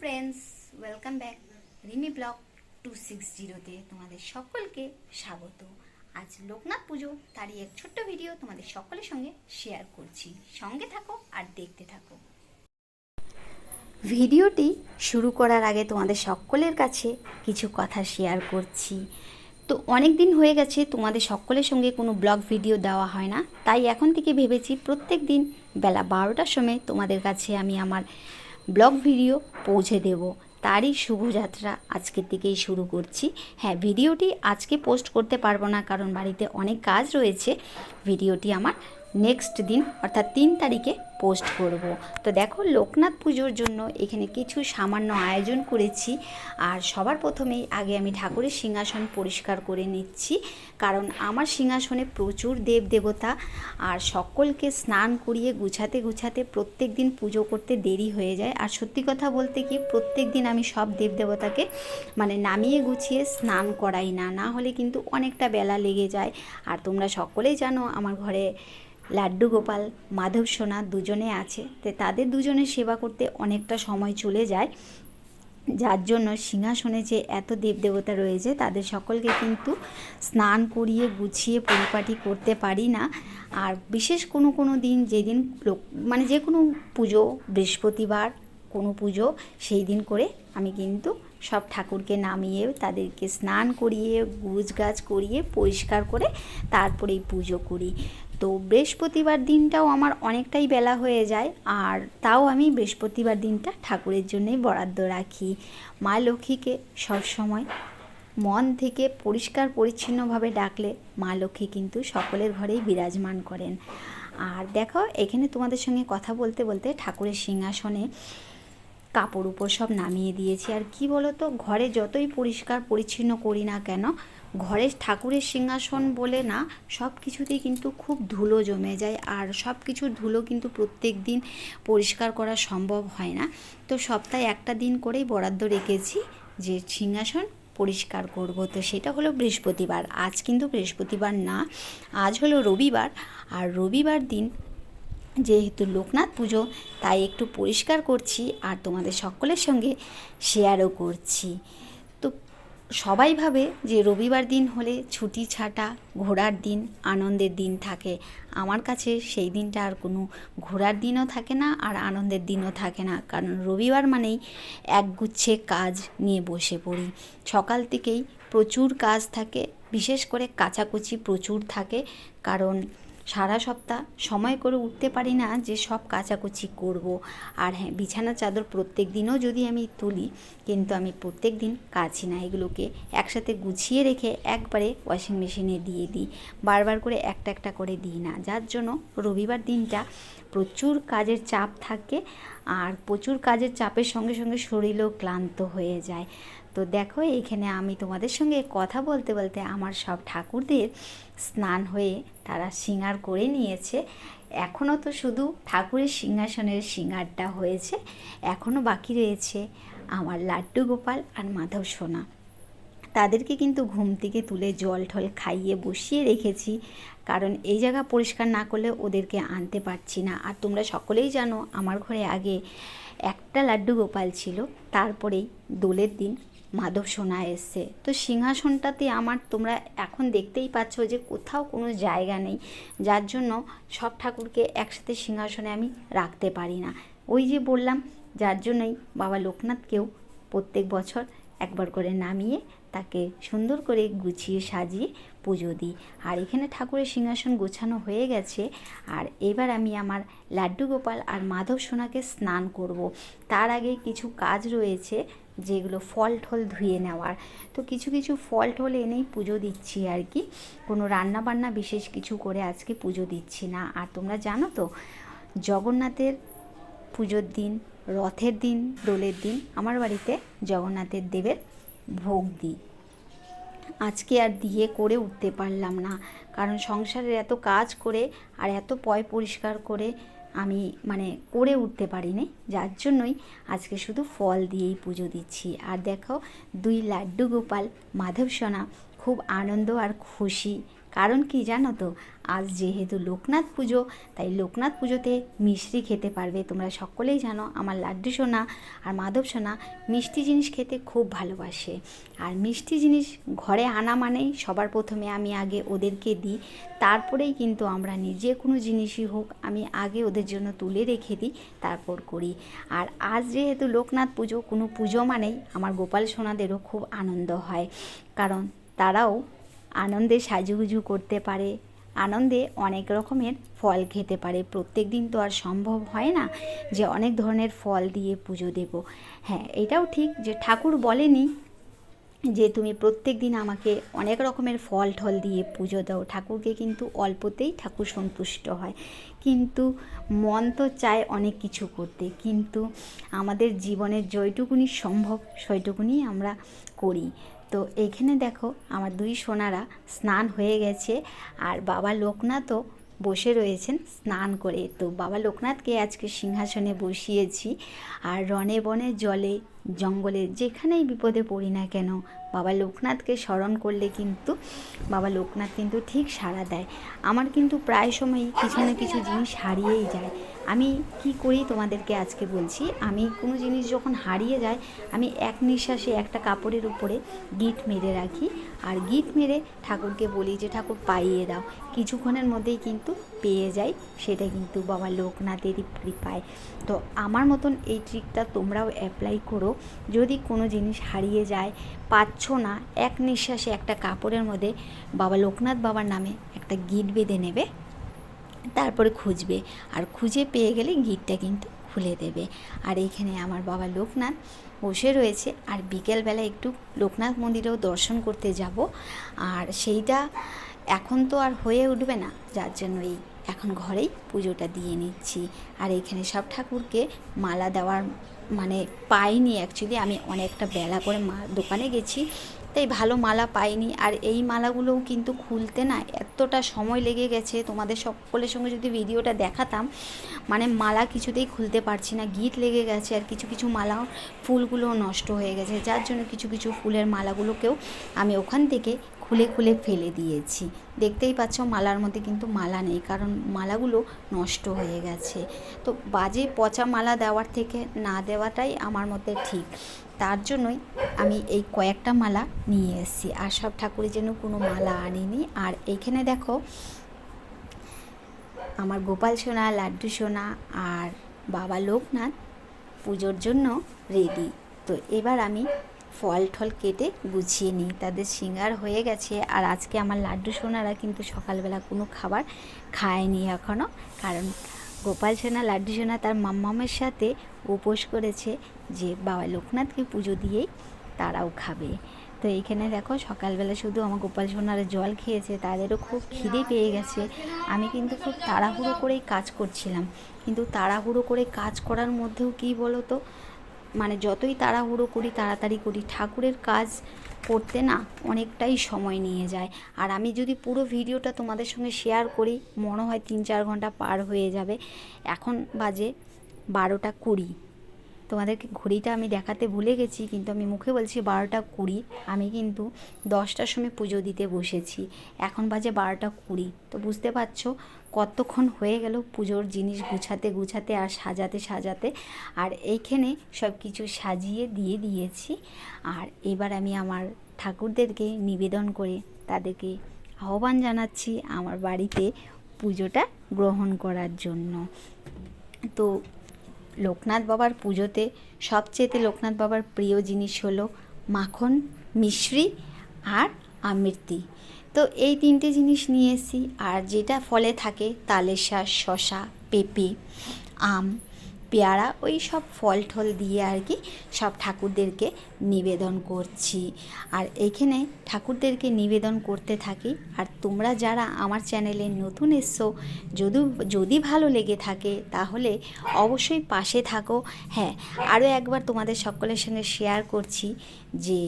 Friends, welcome back. Rimi blog two six জিরোতে তোমাদের সকলকে স্বাগত। আজ লোকনাথ পুজো, তারই এক ছোট্ট ভিডিও তোমাদের সকলের সঙ্গে শেয়ার করছি। সঙ্গে থাকো আর দেখতে থাকো। ভিডিওটি শুরু করার আগে তোমাদের সকলের কাছে কিছু কথা শেয়ার করছি। তো অনেক দিন হয়ে গেছে, তোমাদের সকলের সঙ্গে কোনো ব্লগ ভিডিও দেওয়া হয় না। তাই এখন থেকে ভেবেছি প্রত্যেক দিন বেলা বারোটার সময় তোমাদের কাছে আমি আমার ব্লগ ভিডিও পৌঁছে দেব। তারই শুভযাত্রা আজকের থেকেই শুরু করছি। হ্যাঁ ভিডিওটি আজকে পোস্ট করতে পারব না, কারণ বাড়িতে অনেক কাজ রয়েছে। ভিডিওটি আমার নেক্সট দিন, অর্থাৎ তিন তারিখে পোস্ট করব। তো দেখো লোকনাথ পুজোর জন্য এখানে কিছু সামান্য আয়োজন করেছি। আর সবার প্রথমেই আগে আমি ঠাকুরের সিংহাসন পরিষ্কার করে নিচ্ছি। কারণ আমার সিংহাসনে প্রচুর দেব দেবতা আর সকলকে স্নান করিয়ে গুছাতে গুছাতে প্রত্যেক দিন পুজো করতে দেরি হয়ে যায়। আর সত্যি কথা বলতে কি প্রত্যেক দিন আমি সব দেব দেবতাকে মানে নামিয়ে গুছিয়ে স্নান করাই না। না হলে কিন্তু অনেকটা বেলা লেগে যায়। আর তোমরা সকলেই জানো আমার ঘরে লাড্ডু গোপাল মাধব সোনা দুজনে আছে, তো তাদের দুজনের সেবা করতে অনেকটা সময় চলে যায়। যার জন্য সিংহাসনে যে এত দেবদেবতা রয়েছে, তাদের সকলকে কিন্তু স্নান করিয়ে, গুছিয়ে, পরিপাটি করতে পারি না। আর বিশেষ কোনো কোনো দিন যেদিন লোক মানে যে কোনো পুজো, বৃহস্পতিবার কোনো পুজো, সেই দিন করে আমি কিন্তু সব ঠাকুরকে নামিয়ে, তাদেরকে স্নান করিয়ে গুছ গাছ করিয়ে, পরিষ্কার করে তারপরেই পুজো করি। তো বৃহস্পতিবার দিনটাও আমার অনেকটাই বেলা হয়ে যায়, আর তাও আমি বৃহস্পতিবার দিনটা ঠাকুরের জন্যই বরাদ্দ রাখি। মা লক্ষ্মীকে সবসময় মন থেকে পরিষ্কার পরিচ্ছন্নভাবে ডাকলে মা লক্ষ্মী কিন্তু সকলের ঘরেই বিরাজমান করেন। আর দেখো, এখানে তোমাদের সঙ্গে কথা বলতে বলতে ঠাকুরের সিংহাসনে কাপড় উপর সব নামিয়ে দিয়েছি। আর কি বলো তো ঘরে যতই পরিষ্কার পরিচ্ছন্ন করি না কেন ঘরে ঠাকুরের সিংহাসন বলে না, সব কিছুতেই কিন্তু খুব ধুলো জমে যায় আর সব কিছুর ধুলো কিন্তু প্রত্যেক দিন পরিষ্কার করা সম্ভব হয় না। তো সপ্তাহে একটা দিন করেই বরাদ্দ রেখেছি যে সিংহাসন পরিষ্কার করব। তো সেটা হলো বৃহস্পতিবার। আজ কিন্তু বৃহস্পতিবার না, আজ হলো রবিবার। আর রবিবার দিন যেহেতু লোকনাথ পুজো, তাই একটু পরিষ্কার করছি আর তোমাদের সকলের সঙ্গে শেয়ারও করছি। সবাই ভাবে যে রবিবার দিন হলে ছুটি ছাটা, ঘোরার দিন, আনন্দের দিন থাকে। আমার কাছে সেই দিনটা আর কোনো ঘোরার দিনও থাকে না আর আনন্দের দিনও থাকে না। কারণ রবিবার মানেই একগুচ্ছে কাজ নিয়ে বসে পড়ি। সকাল থেকেই প্রচুর কাজ থাকে, বিশেষ করে কাচাকুচি প্রচুর থাকে। কারণ সারা সপ্তাহ সময় করে উঠতে পারি না যে সব কাচাকুচি করব। আর হ্যাঁ বিছানা চাদর প্রত্যেক দিনও যদি আমি তুলি, কিন্তু আমি প্রত্যেক দিন কাচি না। এগুলোকে একসাথে গুছিয়ে রেখে একবারে ওয়াশিং মেশিনে দিয়ে দিই। বারবার করে একটা একটা করে দিই না। যার জন্য রবিবার দিনটা প্রচুর কাজের চাপ থাকে আর প্রচুর কাজের চাপের সঙ্গে সঙ্গে শরীরও ক্লান্ত হয়ে যায়। তো দেখো, এখানে আমি তোমাদের সঙ্গে কথা বলতে বলতে আমার সব ঠাকুরদের স্নান হয়ে তারা সিঙ্গার করে নিয়েছে। এখনও তো শুধু ঠাকুরের সিংহাসনের সিঙ্গারটা হয়েছে এখনও বাকি রয়েছে আমার লাড্ডু গোপাল আর মাধব সোনা তাদেরকে কিন্তু ঘুম থেকে তুলে জল ঠল খাইয়ে বসিয়ে রেখেছি। কারণ এই জায়গা পরিষ্কার না করলে ওদেরকে আনতে পারছি না। আর তোমরা সকলেই জানো, আমার ঘরে আগে একটা লাড্ডু গোপাল ছিল। তারপরেই দোলের দিন মাধব সোনা এসছে। তো সিংহাসনটাতে আমার তোমরা এখন দেখতেই পাচ্ছ যে কোথাও কোনো জায়গা নেই। যার জন্য সব ঠাকুরকে একসাথে সিংহাসনে আমি রাখতে পারি না। ওই যে বললাম, যার জন্যই বাবা লোকনাথকেও প্রত্যেক বছর একবার করে নামিয়ে তাকে সুন্দর করে গুছিয়ে সাজিয়ে পুজো দিই। আর এখানে ঠাকুরের সিংহাসন গোছানো হয়ে গেছে। আর এবার আমি আমার লাড্ডু গোপাল আর মাধব সোনাকে স্নান করব। তার আগে কিছু কাজ রয়েছে, যেগুলো ফল ঠল ধুয়ে নেওয়ার। তো কিছু কিছু ফল ঠল এনেই পুজো দিচ্ছি আর কি। কোনো রান্না বান্না বিশেষ কিছু করে আজকে পুজো দিচ্ছি না। আর তোমরা জানো তো, জগন্নাথের পুজোর দিন, রথের দিন, দোলের দিন, আমার বাড়িতে জগন্নাথের দেবের ভোগ দিই। আজকে আর দিয়ে করে উঠতে পারলাম না, কারণ সংসারের এত কাজ করে আর এত পয় পরিষ্কার করে আমি মানে করে উঠতে পারিনি, যার জন্যই আজকে শুধু ফল দিয়েই পুজো দিচ্ছি। আর দেখো, দুই লাড্ডু গোপাল মাধব সোনা খুব আনন্দ আর খুশি। কারণ কি জানো তো? আজ যেহেতু লোকনাথ পুজো, তাই লোকনাথ পুজোতে মিষ্টি খেতে পারবে। তোমরা সকলেই জানো আমার লাড্ডু সোনা আর মাধব সোনা মিষ্টি জিনিস খেতে খুব ভালোবাসে। আর মিষ্টি জিনিস ঘরে আনা মানেই সবার প্রথমে আমি আগে ওদেরকে দিই। তারপরেই কিন্তু আমরা নিজে কোনো জিনিসই হোক, আমি আগে ওদের জন্য তুলে রেখে দিই, তারপর করি। আর আজ যেহেতু লোকনাথ পুজো, কোনো পুজো মানেই আমার গোপাল সোনাদেরও খুব আনন্দ হয়। কারণ তারাও আনন্দে সাজুগুজু করতে পারে। আনন্দে অনেক রকমের ফল খেতে পারে। প্রত্যেক দিন তো আর সম্ভব হয় না যে অনেক ধরনের ফল দিয়ে পুজো দেব। হ্যাঁ এটাও ঠিক যে ঠাকুর বলেনি যে তুমি প্রত্যেক দিন আমাকে অনেক রকমের ফল ঠল দিয়ে পুজো দাও। ঠাকুরকে কিন্তু অল্পতেই ঠাকুর সন্তুষ্ট হয়। কিন্তু মন তো চায় অনেক কিছু করতে। কিন্তু আমাদের জীবনের যেটুকুনি সম্ভব, সেইটুকুনি আমরা করি। তো এখানে দেখো, আমার দুই সোনারা স্নান হয়ে গেছে। আর বাবা লোকনাথও বসে রয়েছেন স্নান করে। তো বাবা লোকনাথকে আজকে সিংহাসনে বসিয়েছি। আর রনে বনে জলে জঙ্গলে যেখানেই বিপদে পড়ি না কেন বাবা লোকনাথকে স্মরণ করলে কিন্তু, বাবা লোকনাথ কিন্তু ঠিক সাড়া দেয়। আমার কিন্তু প্রায় সময়ই কিছু না কিছু জিনিস হারিয়েই যায়। আমি কি করি তোমাদেরকে আজকে বলছি, আমি কোনো জিনিস যখন হারিয়ে যায়, আমি এক নিঃশ্বাসে একটা কাপড়ের উপরে গিট মেরে রাখি। আর গিট মেরে ঠাকুরকে বলি যে, ঠাকুর পাইয়ে দাও। কিছুক্ষণের মধ্যেই কিন্তু পেয়ে যাই, সেটা কিন্তু বাবা লোকনাথেরই কৃপায়। তো আমার মতন এই ট্রিকটা তোমরাও অ্যাপ্লাই করো। যদি কোনো জিনিস হারিয়ে যায় পাচ্ছ না এক নিঃশ্বাসে একটা কাপড়ের মধ্যে বাবা লোকনাথ বাবার নামে একটা গিট বেঁধে নেবে, তারপরে খুঁজবে। আর খুঁজে পেয়ে গেলে গিটটা কিন্তু খুলে দেবে। আর এইখানে আমার বাবা লোকনাথ বসে রয়েছে। আর বিকেলবেলা একটু লোকনাথ মন্দিরেও দর্শন করতে যাব। আর সেইটা এখন তো আর হয়ে উঠবে না, যার জন্য এই এখন ঘরেই পুজোটা দিয়ে নিচ্ছি। আর এইখানে সব ঠাকুরকে মালা দেওয়ার মানে পাইনি অ্যাকচুয়ালি আমি অনেকটা বেলা করে মা দোকানে গেছি, তাই ভালো মালা পাইনি। আর এই মালাগুলোও কিন্তু খুলতে না এতটা সময় লেগে গেছে, তোমাদের সকলের সঙ্গে যদি ভিডিওটা দেখাতাম মানে মালা কিছুতেই খুলতে পারছি না, গিট লেগে গেছে আর কিছু কিছু মালা, ফুলগুলোও নষ্ট হয়ে গেছে। যার জন্য কিছু কিছু ফুলের মালাগুলোকেও আমি ওখান থেকে খুলে খুলে ফেলে দিয়েছি। দেখতেই পাচ্ছ মালার মধ্যে কিন্তু মালা নেই, কারণ মালাগুলো নষ্ট হয়ে গেছে। তো বাজে পচা মালা দেওয়ার থেকে না দেওয়াটাই আমার মতে ঠিক। তার জন্যই আমি এই কয়েকটা মালা নিয়ে এসেছি। আর সব ঠাকুরের জন্য কোনো মালা আনিনি। আর এইখানে দেখো, আমার গোপাল সোনা, লাড্ডু সোনা আর বাবা লোকনাথ পুজোর জন্য রেডি তো এবার আমি ফল ঠল কেটে গুছিয়ে নিই। তাদের সিঙ্গার হয়ে গেছে। আর আজকে আমার লাড্ডু সোনারা কিন্তু সকালবেলা কোনো খাবার খায়নি এখনও কারণ গোপাল সোনা, লাড্ডু সোনা তার মাম্মামের সাথে উপোস করেছে যে, বাবা লোকনাথকে পুজো দিয়েই তারাও খাবে। তো এইখানে দেখো, সকালবেলা শুধু আমার গোপাল সোনারা জল খেয়েছে, তাদেরও খুব খিদে পেয়ে গেছে। আমি কিন্তু খুব তাড়াহুড়ো করেই কাজ করছিলাম। কিন্তু তাড়াহুড়ো করে কাজ করার মধ্যেও কী বলো তো মানে যতই তাড়াহুড়ো করি, তাড়াতাড়ি করি, ঠাকুরের কাজ করতে না অনেকটাই সময় নিয়ে যায়। আর আমি যদি পুরো ভিডিওটা তোমাদের সঙ্গে শেয়ার করি, মনে হয় তিন চার ঘণ্টা পার হয়ে যাবে। এখন বাজে বারোটা কুড়ি। তোমাদেরকে ঘড়িটা আমি দেখাতে ভুলে গেছি, কিন্তু আমি মুখে বলছি বারোটা কুড়ি। আমি কিন্তু দশটার সময় পুজো দিতে বসেছি। এখন বাজে বারোটা কুড়ি। তো বুঝতে পারছ কতক্ষণ হয়ে গেল পুজোর জিনিস গুছাতে গুছাতে আর সাজাতে সাজাতে। আর এইখানে সব কিছু সাজিয়ে দিয়ে দিয়েছি। আর এবার আমি আমার ঠাকুরদেরকে নিবেদন করে তাদেরকে আহ্বান জানাচ্ছি আমার বাড়িতে পুজোটা গ্রহণ করার জন্য। তো লোকনাথ বাবার পুজোতে সবচেয়েতে লোকনাথ বাবার প্রিয় জিনিস হলো মাখন, মিশ্রি আর আমৃতি। তো এই তিনটে জিনিস নিয়ে এসেছি। আর যেটা ফলে থাকে তালের শাঁস শশা পেঁপে, আম পেয়ারা, ওই সব ফল ঠল দিয়ে আর কি সব ঠাকুরদেরকে নিবেদন করছি। আর এইখানে ঠাকুরদেরকে নিবেদন করতে থাকি। আর তোমরা যারা আমার চ্যানেলে নতুন এসছো, যদি যদি ভালো লেগে থাকে, তাহলে অবশ্যই পাশে থাকো। হ্যাঁ আরও একবার তোমাদের সকলের সঙ্গে শেয়ার করছি যে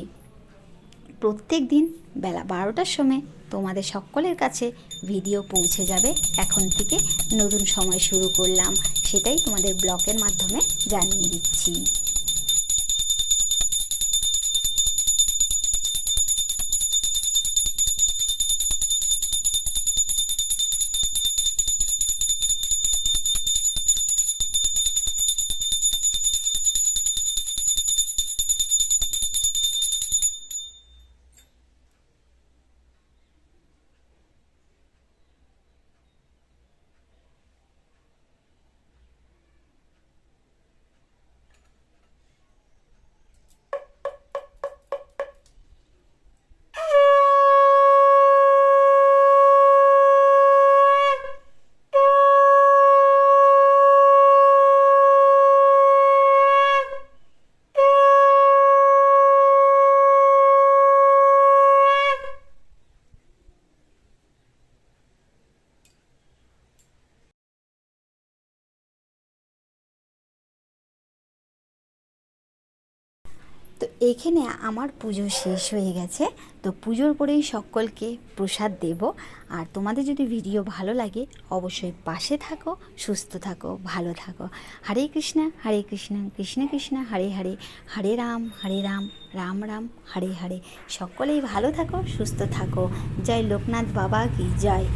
প্রত্যেক দিন বেলা বারোটার সময় তোমাদের সকলের কাছে ভিডিও পৌঁছে যাবে। এখন থেকে নতুন সময় শুরু করলাম। সেটাই তোমাদের ব্লগের মাধ্যমে জানিয়ে দিচ্ছি। এখানে আমার পুজো শেষ হয়ে গেছে, তো পুজোর পরেই সকলকে প্রসাদ দেব। আর তোমাদের যদি ভিডিও ভালো লাগে, অবশ্যই পাশে থাকো, সুস্থ থাকো, ভালো থাকো। হরে কৃষ্ণ হরে কৃষ্ণ কৃষ্ণ কৃষ্ণ, হরে হরে হরে রাম হরে রাম রাম রাম, হরে হরে। সকলেই ভালো থাকো, সুস্থ থাকো। জয় লোকনাথ বাবা কি জয়।